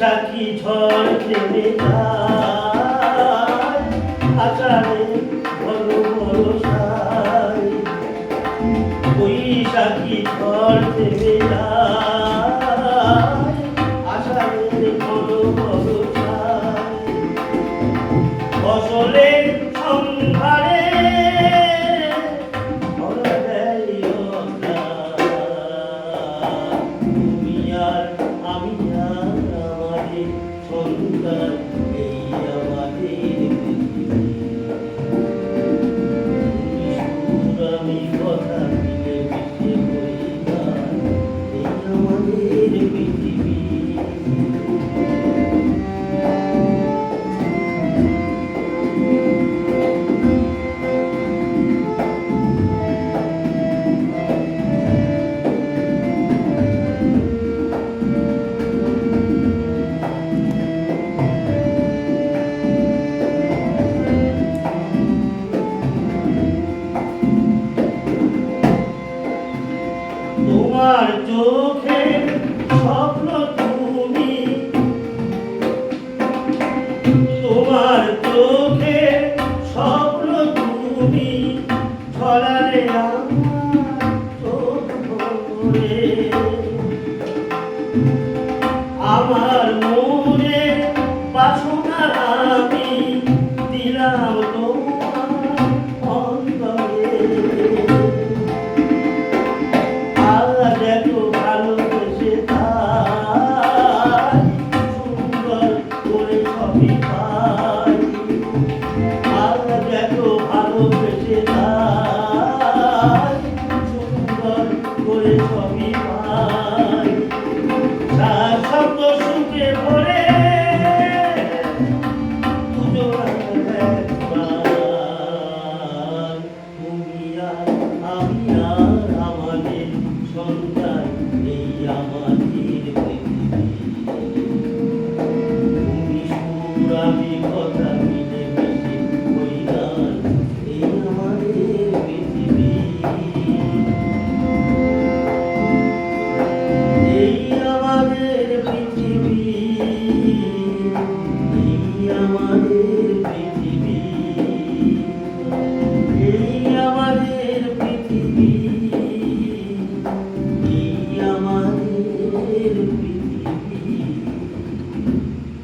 সাক্ষী ঝড় থেমে আকারে বড় বড় সাই ঝড় থেমে ফসলের সম্ভারে vida. তোমার চোখে স্বপ্ন তুমি। তোমার চোখে স্বপ্ন তুমি। ছড়ালে আমি Amém.